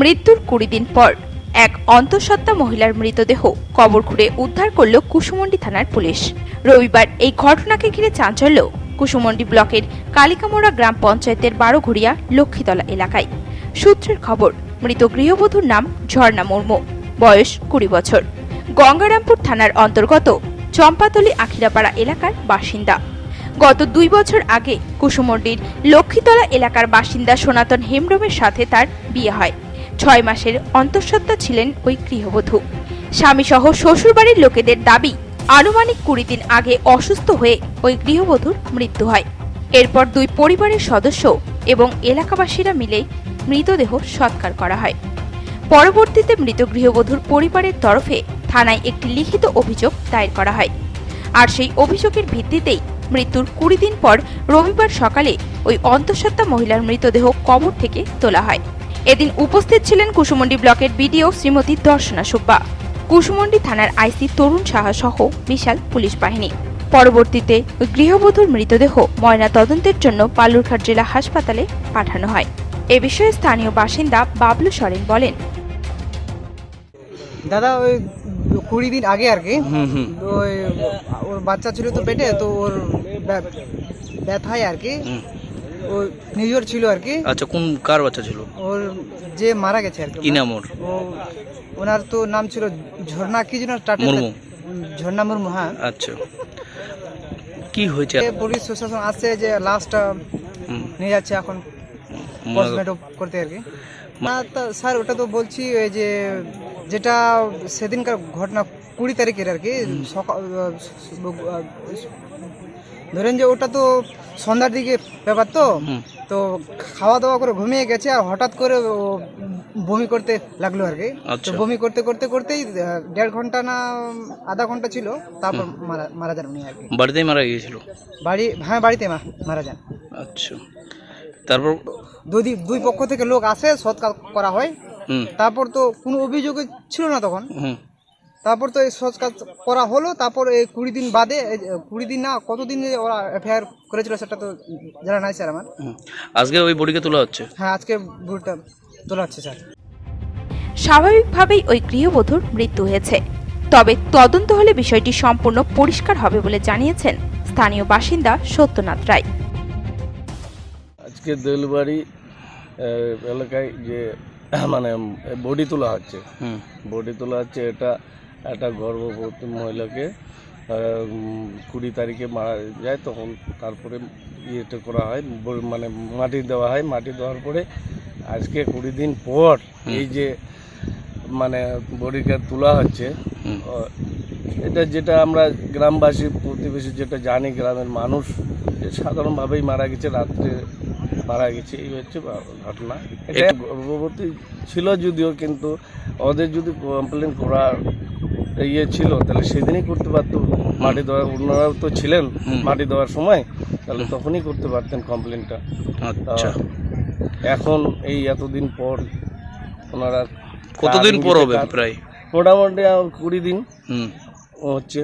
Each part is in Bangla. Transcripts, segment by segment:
মৃত্যুর কুড়ি দিন পর এক অন্তঃসত্ত্বা মহিলার মৃতদেহ কবর খুঁড়ে উদ্ধার করল কুসুমন্ডি থানার পুলিশ। রবিবার এই ঘটনাকে ঘিরে চাঞ্চল্য। কুসুমন্ডি ব্লকের কালিকামোড়া গ্রাম পঞ্চায়েতের বারোঘড়িয়া লক্ষ্মীতলা এলাকায়। সূত্রের খবর, মৃত গৃহবধূর নাম ঝর্ণা মুর্মু। বয়স কুড়ি বছর। গঙ্গারামপুর থানার অন্তর্গত চম্পাতলি আখিরাপাড়া এলাকার বাসিন্দা। গত দুই বছর আগে কুসুমন্ডির লক্ষ্মীতলা এলাকার বাসিন্দা সনাতন হেমব্রমের সাথে তার বিয়ে হয়। ছয় মাসের অন্তঃসত্ত্বা ছিলেন ওই গৃহবধূ। স্বামীসহ শ্বশুরবাড়ির লোকেদের দাবি, আনুমানিক কুড়ি দিন আগে অসুস্থ হয়ে ওই গৃহবধূর মৃত্যু হয়। এরপর দুই পরিবারের সদস্য এবং এলাকাবাসীরা মিলে মৃতদেহ সৎকার করা হয়। পরবর্তীতে মৃত গৃহবধূর পরিবারের তরফে থানায় একটি লিখিত অভিযোগ দায়ের করা হয়। আর সেই অভিযোগের ভিত্তিতেই মৃত্যুর কুড়ি দিন পর রবিবার সকালে ওই অন্তঃসত্ত্বা মহিলার মৃতদেহ কবর থেকে তোলা হয়। এদিন উপস্থিত ছিলেন কুসুমন্ডি ব্লকের বিডিও শ্রীমতী দর্শনা সুব্বা। কুসুমন্ডি থানার আইসি তরুণ সাহা সহ বিশাল পুলিশ বাহিনী। পরবর্তীতে গৃহবধূর মৃতদেহ ময়না তদন্তের জন্য বালুরঘাট জেলা হাসপাতালে পাঠানো হয়। এ বিষয়ে স্থানীয় বাসিন্দা বাবলু সরেন বলেন। দাদা ওই কুড়ি দিন আগে আর কি। হুম হুম। ওই ওর বাচ্চা ছিল তো পেটে তো ওর ব্যা- ব্যথায় আর কি। হুম। ও নিজের ছিল আর কি। আচ্ছা কোন কার বাচ্চা ছিল? ওর যে মারা গেছে আর কি কি নাম ওর ও ওনার তো নাম ছিল ঝর্ণা কি যেন স্টার্ট মুর্মু। ঝর্ণা মুর্মু হ্যাঁ। আচ্ছা। কি হয়েছে? পুলিশ প্রশাসন আসছে যে লাস্টটা নিয়ে যাচ্ছে এখন পোস্টমর্টম করতে আর কি। না তা স্যার ওটা তো বলছি ওই যে যেটা সেদিনকার ঘটনা কুড়ি তারিখের আর কি সকাল ধরেন যে ওটা তো সন্ধ্যার দিকে ব্যাপার তো তো খাওয়া দাওয়া করে ঘুমিয়ে গেছে আর হঠাৎ করে বমি করতে লাগল আর কি। তো আচ্ছা। বমি করতে করতে করতেই দেড় ঘণ্টা না আধা ঘণ্টা ছিল তারপর মারা মারা যান উনি আর কি। বাড়িতেই মারা গিয়েছিল? বাড়ি হ্যাঁ বাড়িতে মারা যান। আচ্ছা। তারপর? দুই দুই পক্ষ থেকে লোক আসে সৎকার করা হয়। তারপর তো কোনো অভিযোগ ছিল না তখন। তারপর তো এই সৎকার করা হলো তারপর এই কুড়ি দিন বাদে কুড়ি দিন না কতদিন ওরা এফআইআর করেছিল সেটা তো জানা নাই স্যার আমার। আজকে ওই বডিকে তোলা হচ্ছে? হ্যাঁ আজকে ভুলটা তোলা হচ্ছে স্যার। স্বাভাবিকভাবেই ওই গৃহবধূর মৃত্যু হয়েছে। তবে তদন্ত হলে বিষয়টি সম্পূর্ণ পরিষ্কার হবে বলে জানিয়েছেন স্থানীয় বাসিন্দা সত্যনাথ রায়। আজকে দেলবাড়ি এলাকায় যে মানে বডি তোলা হচ্ছে। হুম। বডি তোলা হচ্ছে এটা একটা গর্ভবতী মহিলাকে কুড়ি তারিখে মারা যায় তখন তারপরে ইয়েটা করা হয় মানে মাটি দেওয়া হয়। মাটি দেওয়ার পরে আজকে কুড়ি দিন পর এই যে মানে বডিটা তোলা হচ্ছে এটা যেটা আমরা গ্রামবাসী প্রতিবেশী যেটা জানি গ্রামের মানুষ যে সাধারণভাবেই মারা গেছে রাত্রে মারা গেছে এই হচ্ছে ঘটনা। এটা গর্ভবতী ছিল যদিও কিন্তু ওদের যদি কমপ্লেন করার ইয়ে ছিল তাহলে সেদিনই করতে পারত মাটি দেওয়ার ওনারাও তো ছিলেন মাটি দেওয়ার সময় তাহলে তখনই করতে পারতেন কমপ্লেনটা আচ্ছা। এখন এই এতদিন পর ওনারা কতদিন পর হবে প্রায়? মোটামুটি আর কুড়ি দিন হচ্ছে।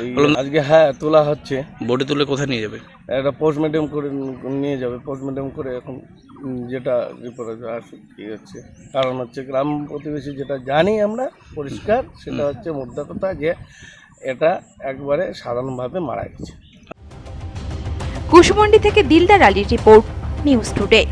এই আজকে হ্যাঁ তোলা হচ্ছে। বডি তুলে কোথায় নিয়ে যাবে? একটা পোস্টমর্টম করে নিয়ে যাবে পোস্টমর্টম করে এখন যেটা রিপোর্ট আসুক কি হচ্ছে। কারণ হচ্ছে গ্রাম প্রতিবেশী যেটা জানি আমরা পরিষ্কার সেটা হচ্ছে মুদ্রা কথা যে এটা একবারে সাধারণভাবে মারা গেছে। কুশমন্ডি থেকে দিলদার আলীর রিপোর্ট নিউজ টুডে